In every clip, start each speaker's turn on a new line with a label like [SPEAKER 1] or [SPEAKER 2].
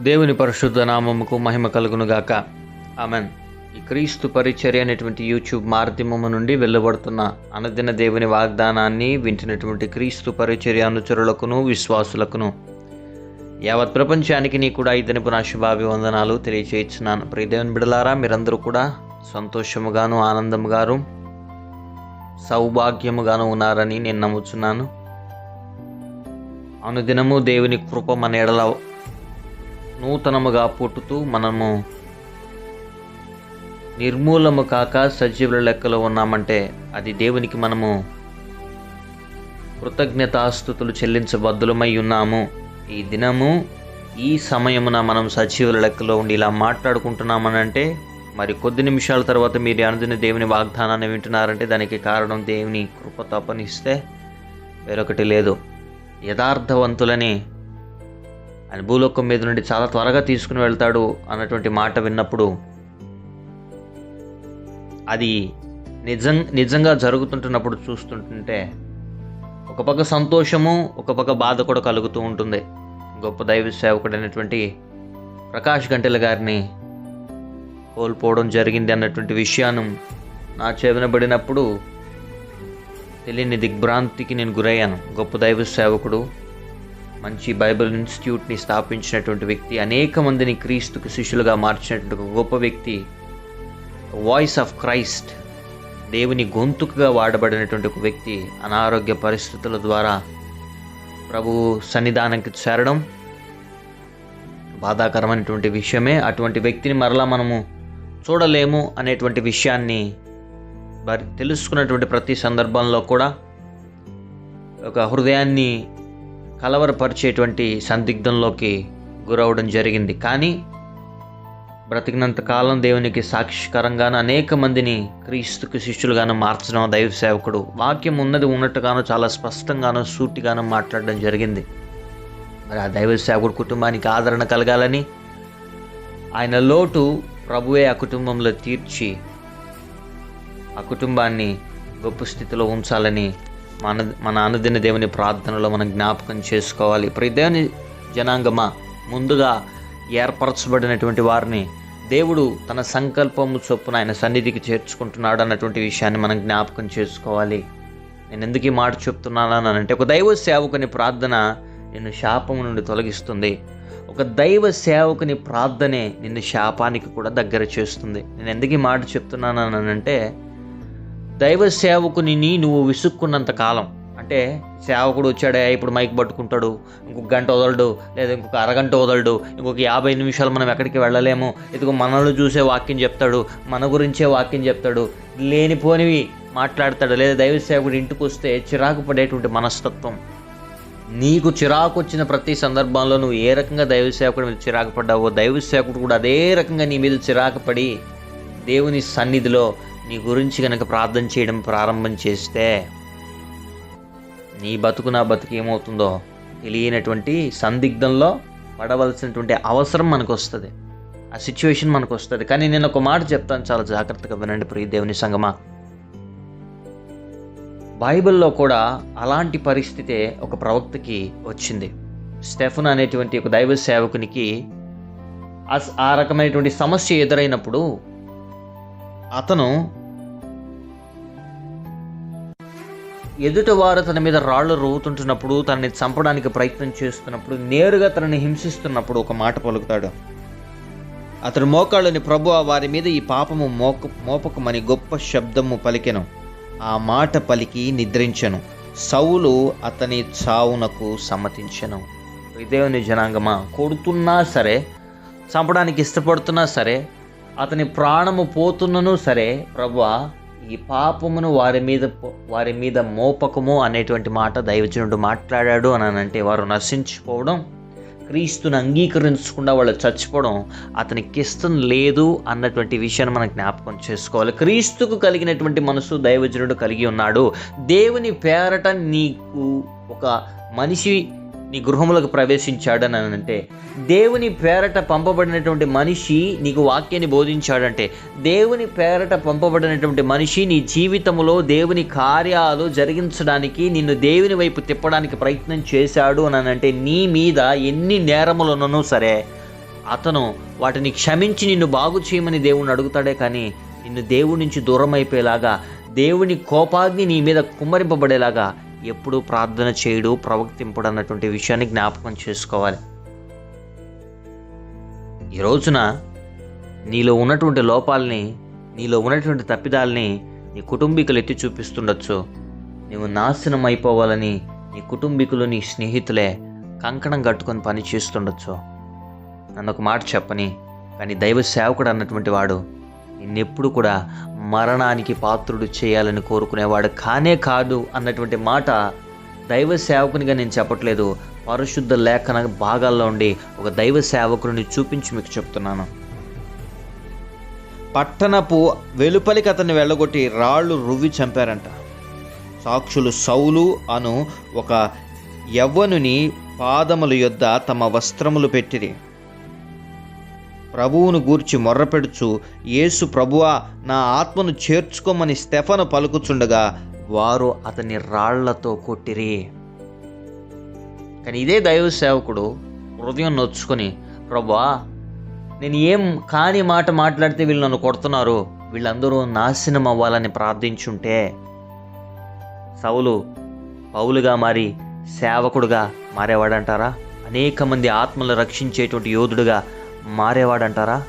[SPEAKER 1] దేవుని పరిశుద్ధ నామముకు మహిమ కలుగును గాక ఆమెన్. ఈ క్రీస్తు పరిచర్య అనేటువంటి యూట్యూబ్ మాధ్యమము నుండి వెళ్ళబడుతున్న అనదిన దేవుని వాగ్దానాన్ని వింటున్నటువంటి క్రీస్తు పరిచర్య అనుచరులకును విశ్వాసులకును యావత్ ప్రపంచానికి నీ కూడా ఇతనిపు నా శుభాభివందనాలు తెలియచేయించున్నాను ప్రియదేవుని బిడలారా మీరందరూ కూడా సంతోషముగాను ఆనందముగాను సౌభాగ్యముగాను ఉన్నారని నేను నమ్ముచున్నాను. అనుదినము దేవుని కృప మన ఎడల నూతనముగా పుట్టుతూ మనము నిర్మూలము కాక సజీవుల లెక్కలో ఉన్నామంటే అది దేవునికి మనము కృతజ్ఞతాస్థుతులు చెల్లించబద్దులమై ఉన్నాము. ఈ దినము ఈ సమయమున మనం సజీవుల లెక్కలో ఉండి ఇలా మాట్లాడుకుంటున్నామనంటే మరి కొద్ది నిమిషాల తర్వాత మీరు అనుదిన దేవుని వాగ్దానాన్ని వింటున్నారంటే దానికి కారణం దేవుని కృప తపనిస్తే వేరొకటి లేదు. యథార్థవంతులని ఆయన భూలోకం మీద నుండి చాలా త్వరగా తీసుకుని వెళ్తాడు అన్నటువంటి మాట విన్నప్పుడు అది నిజం నిజంగా జరుగుతుంటున్నప్పుడు చూస్తుంటుంటే ఒక పక్క సంతోషము ఒక పక్క బాధ కూడా కలుగుతూ ఉంటుంది. గొప్ప దైవ సేవకుడైనటువంటి ప్రకాష్ గంటెల గారిని కోల్పోవడం జరిగింది అన్నటువంటి విషయాన్ని నా చెవినబడినప్పుడు తెలియని దిగ్భ్రాంతికి నేను గురయ్యాను. గొప్ప దైవ సేవకుడు మంచి బైబిల్ ఇన్స్టిట్యూట్ని స్థాపించినటువంటి వ్యక్తి అనేక మందిని క్రీస్తుకు శిష్యులుగా మార్చినటువంటి ఒక గొప్ప వ్యక్తి వాయిస్ ఆఫ్ క్రైస్ట్ దేవుని గొంతుకుగా వాడబడినటువంటి ఒక వ్యక్తి అనారోగ్య పరిస్థితుల ద్వారా ప్రభు సన్నిధానంకి చేరడం బాధాకరమైనటువంటి విషయమే. అటువంటి వ్యక్తిని మరలా మనము చూడలేము అనేటువంటి విషయాన్ని మరి తెలుసుకున్నటువంటి ప్రతి సందర్భంలో కూడా ఒక హృదయాన్ని కలవరపరిచేటువంటి సందిగ్ధంలోకి గురవడం జరిగింది. కానీ బ్రతికినంత కాలం దేవునికి సాక్షికరంగాను అనేక మందిని క్రీస్తుకు శిష్యులుగాను మార్చడం దైవ సేవకుడు వాక్యం ఉన్నది ఉన్నట్టుగాను చాలా స్పష్టంగాను సూటిగాను మాట్లాడడం జరిగింది. మరి ఆ దైవ సేవకుడు కుటుంబానికి ఆదరణ కలగాలని ఆయన లోటు ప్రభువే ఆ కుటుంబంలో తీర్చి ఆ కుటుంబాన్ని గొప్ప స్థితిలో ఉంచాలని మన మన అనుదిన దేవుని ప్రార్థనలో మనం జ్ఞాపకం చేసుకోవాలి. ప్రతి దేవుని జనాంగమా ముందుగా ఏర్పరచబడినటువంటి వారిని దేవుడు తన సంకల్పము చొప్పున ఆయన సన్నిధికి చేర్చుకుంటున్నాడు అన్నటువంటి విషయాన్ని మనం జ్ఞాపకం చేసుకోవాలి. నేను ఎందుకు ఈ మాట చెప్తున్నాను అంటే ఒక దైవ సేవకుని ప్రార్థన నిన్ను శాపము నుండి తొలగిస్తుంది. ఒక దైవ సేవకుని ప్రార్థనే నిన్ను శాపానికి కూడా దగ్గర చేస్తుంది. నేను ఎందుకు ఈ మాట చెప్తున్నాను అంటే దైవ సేవకుని నువ్వు విసుక్కున్నంత కాలం. అంటే సేవకుడు వచ్చాడే ఇప్పుడు మైక్ పట్టుకుంటాడు ఇంకొక గంట వదలడు లేదా ఇంకొక అరగంట వదలడు ఇంకొక యాభై నిమిషాలు మనం ఎక్కడికి వెళ్ళలేము. ఇదిగో మనల్ని చూసే వాక్యం చెప్తాడు మన గురించే వాక్యం చెప్తాడు. లేనిపోనివి మాట్లాడతాడు లేదా దైవ సేవకుడు ఇంటికి వస్తే చిరాకు పడేటువంటి మనస్తత్వం. నీకు చిరాకు వచ్చిన ప్రతి సందర్భంలో నువ్వు ఏ రకంగా దైవ సేవకుడి మీద చిరాకు పడ్డావో దైవ సేవకుడు కూడా అదే రకంగా నీ మీద చిరాకు పడి దేవుని సన్నిధిలో నీ గురించి కనుక ప్రార్థన చేయడం ప్రారంభం చేస్తే నీ బతుకు నా బతుకు ఏమవుతుందో తెలియనటువంటి సందిగ్ధంలో పడవలసినటువంటి అవసరం మనకు వస్తుంది ఆ సిచ్యువేషన్ మనకు వస్తుంది కానీ నేను ఒక మాట చెప్తాను. చాలా జాగ్రత్తగా వినండి ప్రియ దేవుని సంగమా. బైబిల్లో కూడా అలాంటి పరిస్థితే ఒక ప్రవక్తకి వచ్చింది. స్టెఫన్ అనేటువంటి ఒక దైవ సేవకునికి ఆ- ఆ రకమైనటువంటి సమస్య ఎదురైనప్పుడు అతను ఎదుటివారు తన మీద రాళ్ళు రువ్వుతుంటున్నప్పుడు తనని చంపడానికి ప్రయత్నం చేస్తున్నప్పుడు నేరుగా తనని హింసిస్తున్నప్పుడు ఒక మాట పలుకుతాడు. అతడు మోకాళ్ళని ప్రభు వారి మీద ఈ పాపము మోక మోపకమని గొప్ప శబ్దము పలికెను. ఆ మాట పలికి నిద్రించెను. సౌలు అతని చావునకు సమ్మతించెను. దేవుని జనాంగమా కొడుతున్నా సరే చంపడానికి ఇష్టపడుతున్నా సరే అతని ప్రాణము పోతున్నను సరే ప్రభువా ఈ పాపమును వారి మీద వారి మీద మోపకము అనేటువంటి మాట దైవజనుడు మాట్లాడాడు అని అంటే వారు నశించిపోవడం క్రీస్తుని అంగీకరించకుండా వాళ్ళు చచ్చిపోవడం అతనికి ఇష్టం లేదు అన్నటువంటి విషయాన్ని మనం జ్ఞాపకం చేసుకోవాలి. క్రీస్తుకు కలిగినటువంటి మనసు దైవజనుడు కలిగి ఉన్నాడు. దేవుని పేరట నీకు ఒక మనిషి నీ గృహములకు ప్రవేశించాడని అంటే దేవుని పేరట పంపబడినటువంటి మనిషి నీకు వాక్యాన్ని బోధించాడంటే దేవుని పేరట పంపబడినటువంటి మనిషి నీ జీవితంలో దేవుని కార్యాలు జరిగించడానికి నిన్ను దేవుని వైపు తిప్పడానికి ప్రయత్నం చేశాడు అని అంటే నీ మీద ఎన్ని నేరములున్నను సరే అతను వాటిని క్షమించి నిన్ను బాగు చేయమని దేవుణ్ణి అడుగుతాడే కానీ నిన్ను దేవుడి నుంచి దూరం అయిపోయేలాగా దేవుని కోపాగ్ని నీ మీద కుమ్మరింపబడేలాగా ఎప్పుడూ ప్రార్థన చేయడు ప్రవర్తింపుడు అన్నటువంటి విషయాన్ని జ్ఞాపకం చేసుకోవాలి. ఈ రోజున నీలో ఉన్నటువంటి లోపాలని నీలో ఉన్నటువంటి తప్పిదాలని నీ కుటుంబీకులు ఎత్తి చూపిస్తుండొచ్చు. నువ్వు నాశనం అయిపోవాలని నీ కుటుంబీకులు నీ స్నేహితులే కంకణం కట్టుకొని పని చేస్తుండొచ్చు నన్ను ఒక మాట చెప్పని కానీ దైవ సేవకుడు అన్నటువంటి వాడు నిన్నెప్పుడు కూడా మరణానికి పాత్రుడు చేయాలని కోరుకునేవాడు కానే కాదు అన్నటువంటి మాట దైవ సేవకునిగా నేను చెప్పట్లేదు. పరిశుద్ధ లేఖన భాగాల్లో ఉండి ఒక దైవ సేవకుని చూపించి మీకు చెప్తున్నాను. పట్టణపు వెలుపలికి అతన్ని వెళ్ళగొట్టి రాళ్ళు రువ్వి చంపారంట. సాక్షులు సౌలు అను ఒక యవ్వనుని పాదముల యొద్ద తమ వస్త్రములు పెట్టిరి. ప్రభువును గూర్చి మొర్రపెడుచు యేసు ప్రభువా నా ఆత్మను చేర్చుకోమని స్టెఫను పలుకుచుండగా వారు అతని రాళ్ళతో కొట్టిరి. కానీ ఇదే దైవ సేవకుడు హృదయం నొచ్చుకొని ప్రభువా నేను ఏం కాని మాట మాట్లాడితే వీళ్ళు నన్ను కొడుతున్నారు. వీళ్ళందరూ నాశనం అవ్వాలని ప్రార్థించుంటే. సౌలు పౌలుగా మారి సేవకుడుగా మారేవాడంటారా? అనేక మంది ఆత్మలు రక్షించేటువంటి యోధుడుగా మారేవాడంటారా?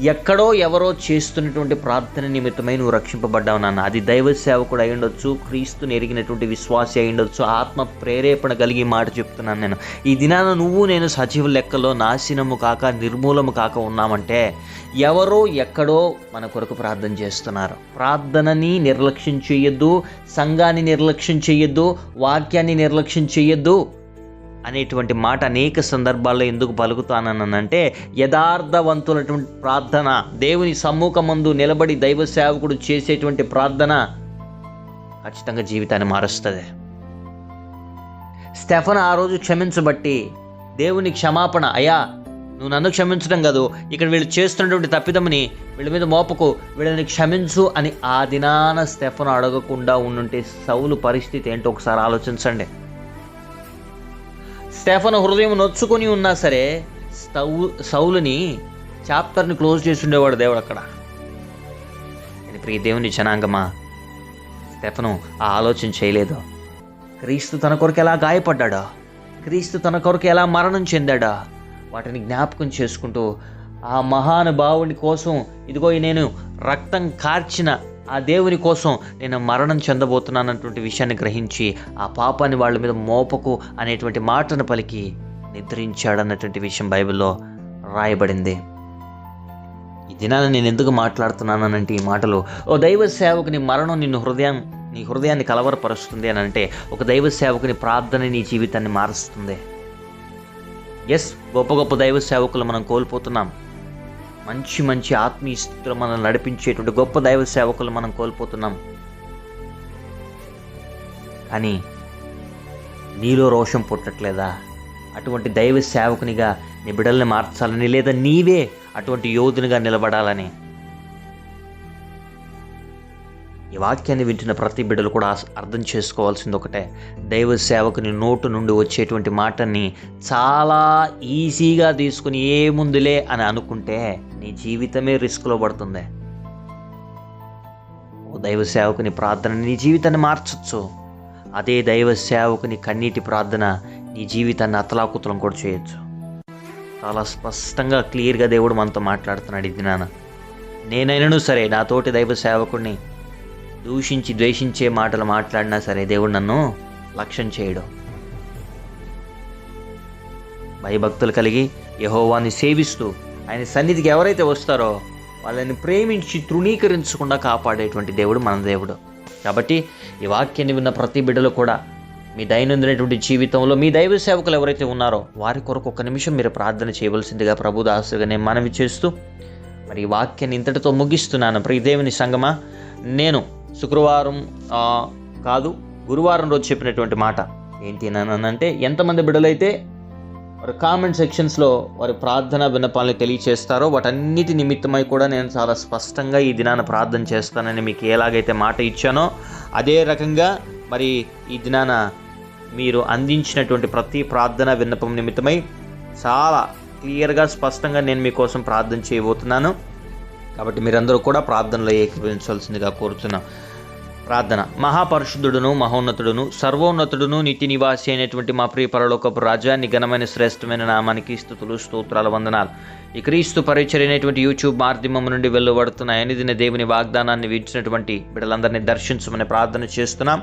[SPEAKER 1] ఎక్కడో ఎవరో చేస్తున్నటువంటి ప్రార్థన నిమిత్తమై నువ్వు రక్షింపబడ్డావు నాన్న. అది దైవ సేవకుడు అయి ఉండొచ్చు క్రీస్తుని ఎరిగినటువంటి విశ్వాసి అయి ఉండొచ్చు ఆత్మ ప్రేరేపణ కలిగి మాట చెప్తున్నాను నేను. ఈ దినాన నువ్వు నేను సజీవ లెక్కలో నాశనము కాక నిర్మూలము కాక ఉన్నామంటే ఎవరో ఎక్కడో మన కొరకు ప్రార్థన చేస్తున్నారు. ప్రార్థనని నిర్లక్ష్యం చేయొద్దు సంఘాన్ని నిర్లక్ష్యం చేయొద్దు వాక్యాన్ని నిర్లక్ష్యం చేయొద్దు. అనేటువంటి మాట అనేక సందర్భాల్లో ఎందుకు పలుకుతాననంటే యథార్థవంతులటువంటి ప్రార్థన దేవుని సమ్ముఖమందు నిలబడి దైవ సేవకుడు చేసేటువంటి ప్రార్థన ఖచ్చితంగా జీవితాన్ని మారుస్తుంది. స్టెఫన్ ఆ రోజు క్షమించబట్టి దేవుని క్షమాపణ అయ్యా నువ్వు నన్ను క్షమించడం కాదు ఇక్కడ వీళ్ళు చేస్తున్నటువంటి తప్పిదమని వీళ్ళ మీద మోపకు వీళ్ళని క్షమించు అని ఆ దినాన స్టెఫన్ అడగకుండా ఉండుంటే సౌలు పరిస్థితి ఏంటో ఒకసారి ఆలోచించండి. స్టెఫన్ హృదయం నొచ్చుకొని ఉన్నా సరే సౌ సౌలుని చాప్టర్ని క్లోజ్ చేసి ఉండేవాడు దేవుడు అక్కడ. నేను ప్రియ దేవుని జనాంగమా స్టెఫను ఆ ఆలోచన చేయలేదు. క్రీస్తు తన కొరకు ఎలా గాయపడ్డాడా? క్రీస్తు తన కొరకు ఎలా మరణం చెందాడా? వాటిని జ్ఞాపకం చేసుకుంటూ ఆ మహానుభావుని కోసం ఇదిగో నేను రక్తం కార్చిన ఆ దేవుని కోసం నేను మరణం చెందబోతున్నాను అన్నటువంటి విషయాన్ని గ్రహించి ఆ పాపాన్ని వాళ్ళ మీద మోపకు అనేటువంటి మాటను పలికి నిద్రించాడన్నటువంటి విషయం బైబిల్లో రాయబడింది. ఈ దినాన్ని నేను ఎందుకు మాట్లాడుతున్నానంటే ఈ మాటలు ఓ దైవ సేవకుని మరణం నిన్ను హృదయం నీ హృదయాన్ని కలవరపరుస్తుంది అని అంటే ఒక దైవ సేవకుని ప్రార్థన నీ జీవితాన్ని మారుస్తుంది. ఎస్ గొప్ప గొప్ప దైవ సేవకులు మనం కోల్పోతున్నాం. మంచి మంచి ఆత్మీయ స్థితిలో మనల్ని నడిపించేటువంటి గొప్ప దైవ సేవకులు మనం కోల్పోతున్నాం. కానీ నీలో రోషం పుట్టట్లేదా? అటువంటి దైవ సేవకునిగా నీ బిడ్డల్ని మార్చాలని లేదా నీవే అటువంటి యోధునిగా నిలబడాలని? ఈ వాక్యాన్ని వింటున్న ప్రతి బిడ్డలు కూడా అర్థం చేసుకోవాల్సింది ఒకటే. దైవ సేవకుని నోటు నుండి వచ్చేటువంటి మాటని చాలా ఈజీగా తీసుకుని ఏముందులే అని అనుకుంటే నీ జీవితమే రిస్క్లో పడుతుంది. ఓ దైవ సేవకుని ప్రార్థన నీ జీవితాన్ని మార్చచ్చు. అదే దైవ సేవకుని కన్నీటి ప్రార్థన నీ జీవితాన్ని అతలాకుతలం కూడా చేయొచ్చు. చాలా స్పష్టంగా క్లియర్గా దేవుడు మనతో మాట్లాడుతున్నాడు ఇది నాన్న నేనైనను సరే నా తోటి దైవ సేవకుడిని దూషించి ద్వేషించే మాటలు మాట్లాడినా సరే దేవుడు నన్ను లక్ష్యం చేయడు. భయభక్తులు కలిగి యహోవాన్ని సేవిస్తూ ఆయన సన్నిధికి ఎవరైతే వస్తారో వాళ్ళని ప్రేమించి తృణీకరించకుండా కాపాడేటువంటి దేవుడు మన దేవుడు. కాబట్టి ఈ వాక్యాన్ని విన్న ప్రతి బిడ్డలు కూడా మీ దైనందినటువంటి జీవితంలో మీ దైవ సేవకులు ఎవరైతే ఉన్నారో వారి కొరకు ఒక నిమిషం మీరు ప్రార్థన చేయవలసిందిగా ప్రభు దాసుగా నేను మనవి చేస్తూ మరి ఈ వాక్యాన్ని ఇంతటితో ముగిస్తున్నాను. ప్రియదేవుని సంగమా నేను శుక్రవారం కాదు గురువారం రోజు చెప్పినటువంటి మాట. ఏంటి అని అంటే ఎంతమంది బిడ్డలైతే వారి కామెంట్ సెక్షన్స్లో వారి ప్రార్థన విన్నపాలను తెలియచేస్తారో వాటన్నిటి నిమిత్తమై కూడా నేను చాలా స్పష్టంగా ఈ దినాన ప్రార్థన చేస్తానని మీకు ఎలాగైతే మాట ఇచ్చానో అదే రకంగా మరి ఈ దినాన మీరు అందించినటువంటి ప్రతి ప్రార్థన విన్నపం నిమిత్తమై చాలా క్లియర్గా స్పష్టంగా నేను మీకోసం ప్రార్థన చేయబోతున్నాను. కాబట్టి మీరందరూ కూడా ప్రార్థనలో ఏకీభవించవలసిందిగా కోరుతున్నాను ప్రార్థన. మహాపరిశుద్ధుడును మహోన్నతుడును సర్వోన్నతుడును నిత్య నివాసి అయినటువంటి మా ప్రియ పరలోకపు రాజాన్ని ఘనమైన శ్రేష్టమైన నామానికి స్థుతులు స్తోత్రాల వందనాలు. ఈ క్రీస్తు పరిచరైనటువంటి యూట్యూబ్ మాధ్యమం నుండి వెలువడుతున్న ఎనిదిన దేవుని వాగ్దానాన్ని వీడ్చినటువంటి బిడ్డలందరినీ దర్శించమని ప్రార్థన చేస్తున్నాం.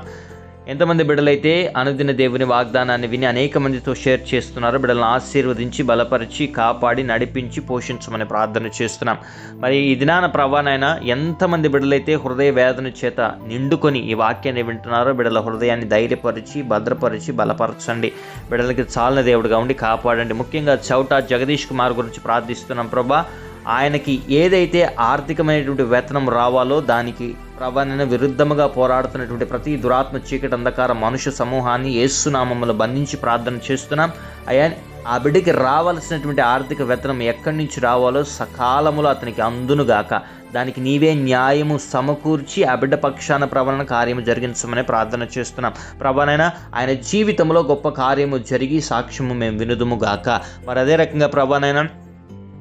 [SPEAKER 1] ఎంతమంది బిడ్డలైతే అనుదిన దేవుని వాగ్దానాన్ని విని అనేక మందితో షేర్ చేస్తున్నారో బిడ్డలను ఆశీర్వదించి బలపరిచి కాపాడి నడిపించి పోషించమని ప్రార్థన చేస్తున్నాం. మరి ఈ దినాన ప్రవాణైనా ఎంతమంది బిడ్డలైతే హృదయ వేదన చేత నిండుకొని ఈ వాక్యాన్ని వింటున్నారో బిడ్డల హృదయాన్ని ధైర్యపరిచి భద్రపరిచి బలపరచండి. బిడ్డలకి చాలిన దేవుడిగా ఉండి కాపాడండి. ముఖ్యంగా చౌటా జగదీష్ కుమార్ గురించి ప్రార్థిస్తున్నాం ప్రభా. ఆయనకి ఏదైతే ఆర్థికమైనటువంటి వేతనం రావాలో దానికి ప్రభానైనా విరుద్ధముగా పోరాడుతున్నటువంటి ప్రతి దురాత్మ చీకటి అంధకార మనుష్య సమూహాన్ని ఏసునామములు బంధించి ప్రార్థన చేస్తున్నాం. అయ్యా ఆ బిడ్డకి రావాల్సినటువంటి ఆర్థిక వేతనం ఎక్కడి నుంచి రావాలో సకాలములో అతనికి అందునుగాక దానికి నీవే న్యాయము సమకూర్చి ఆ బిడ్డ పక్షాన ప్రవణన కార్యము జరిగించమని ప్రార్థన చేస్తున్నాం. ప్రభానైనా ఆయన జీవితంలో గొప్ప కార్యము జరిగి సాక్ష్యము మేము వినుదుము గాక. మరి అదే రకంగా ప్రభానైనా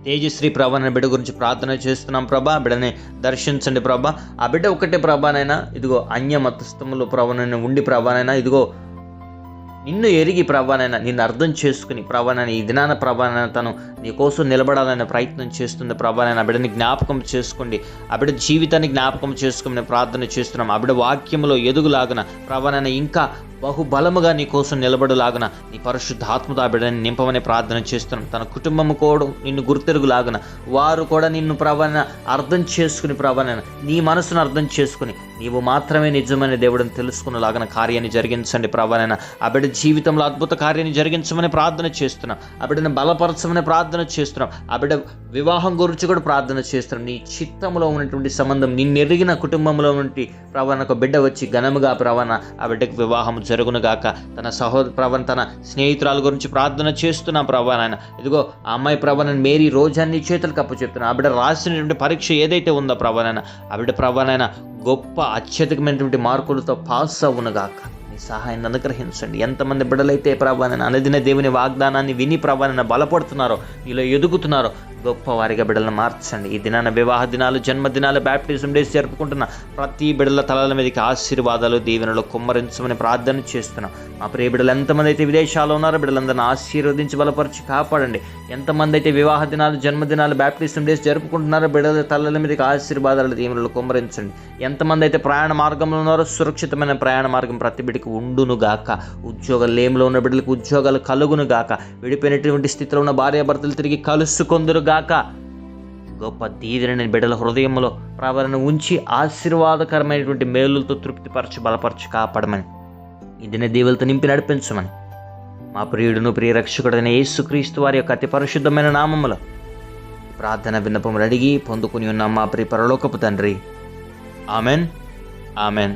[SPEAKER 1] తేజశ్రీ ప్రభా అనే బిడ్డ గురించి ప్రార్థన చేస్తున్నాం ప్రభా. బిడ్డని దర్శించండి ప్రభా. ఆ బిడ్డ ఒకటే ప్రభానైనా ఇదిగో అన్య మతస్థములు ప్రభానైనా ఉండి ప్రభానైనా ఇదిగో నిన్ను ఎరిగి ప్రభానైనా నిన్ను అర్థం చేసుకుని ప్రభానైనా ఈ దినాన ప్రభానైనా తను నీ కోసం నిలబడాలనే ప్రయత్నం చేస్తుంది ప్రభానైనా. ఆ బిడ్డని జ్ఞాపకం చేసుకోండి. ఆ బిడ్డ జీవితాన్ని జ్ఞాపకం చేసుకోమని ప్రార్థన చేస్తున్నాం. ఆ బిడ్డ వాక్యంలో ఎదుగులాగున ప్రభానైనా ఇంకా బహుబలముగా నీ కోసం నిలబడులాగున నీ పరిశుద్ధాత్మతో ఆ బిడ్డని నింపమని ప్రార్థన చేస్తున్నాం. తన కుటుంబము కూడా నిన్ను గుర్తెరుగులాగున వారు కూడా నిన్ను ప్రవణ అర్థం చేసుకుని ప్రవణన నీ మనసును అర్థం చేసుకుని నీవు మాత్రమే నిజమైన దేవుడిని తెలుసుకునేలాగన కార్యాన్ని జరిగించండి ప్రవణన ఆ బిడ్డ జీవితంలో అద్భుత కార్యాన్ని జరిగించమని ప్రార్థన చేస్తున్నాం. ఆ బిడ్డను బలపరచమని ప్రార్థన చేస్తున్నాం. ఆ బిడ్డ వివాహం గురించి కూడా ప్రార్థన చేస్తున్నాం. నీ చిత్తంలో ఉన్నటువంటి సంబంధం నిన్నెరిగిన కుటుంబంలో నుండి ప్రవణకు ఒక బిడ్డ వచ్చి ఘనముగా ప్రవణ ఆ బిడ్డకు వివాహం జరుగునుగాక. తన సహోదర ప్రవణ తన స్నేహితురాల గురించి ప్రార్థన చేస్తున్నా ప్రభా నాయన. ఇదిగో ఆ అమ్మాయి ప్రభానని మేరీ రోజాన్ని చేతులకు అప్పు చెప్తున్నా. ఆవిడ రాసినటువంటి పరీక్ష ఏదైతే ఉందో ప్రభానైనా ఆవిడ ప్రభానైనా గొప్ప అత్యధికమైనటువంటి మార్కులతో పాస్ అవునుగాక. సహాయాన్ని అనుగ్రహించండి. ఎంతమంది బిడ్డలైతే ప్రభానైనా అనదిన దేవుని వాగ్దానాన్ని విని ప్రభానైనా బలపడుతున్నారో ఇలా ఎదుగుతున్నారో గొప్పవారిగా బిడలను బిడ్డలను మార్చండి. ఈ దినాన వివాహ దినాలు జన్మదినాలు బ్యాప్టిజం డేస్ జరుపుకుంటున్న ప్రతి బిడ్డల తలల మీదకి ఆశీర్వాదాలు దీవెనలు కుమ్మరించమని ప్రార్థన చేస్తున్నాం. మా ప్రియ బిడ్డలు ఎంతమంది అయితే విదేశాల్లో ఉన్నారో బిడ్డలందరినీ ఆశీర్వదించి బలపరిచి కాపాడండి. ఎంతమంది అయితే వివాహ దినాలు జన్మదినాలు బ్యాప్టిజం డేస్ జరుపుకుంటున్నారో బిడ్డల తలల మీదకి ఆశీర్వాదాలు దీవెనలు కుమ్మరించండి. ఎంతమంది అయితే ప్రయాణ మార్గంలో ఉన్నారో సురక్షితమైన ప్రయాణ మార్గం ప్రతి బిడ్డకు ఉండునుగాక. ఉద్యోగ లేములో ఉన్న బిడ్డలకు ఉద్యోగాలు కలుగును గాక విడిపోయినటువంటి స్థితిలో ఉన్న భార్యాభర్తలు తిరిగి కలుసుకొందురుగాక. గొప్ప దీవెనని బిడ్డల హృదయంలో ప్రవరణ ఉంచి ఆశీర్వాదకరమైనటువంటి మేలులతో తృప్తిపరచి బలపరచి కాపాడమని. ఇదిన దేవులతో దీవులతో నింపి నడిపించమని. మా ప్రియుడును ప్రియరక్షకుడైన యేసుక్రీస్తు వారి యొక్క అతి పరిశుద్ధమైన నామములో ప్రార్థన విన్నపములు అడిగి పొందుకుని ఉన్న మా ప్రియ పరలోకపు తండ్రి. Amen. Amen.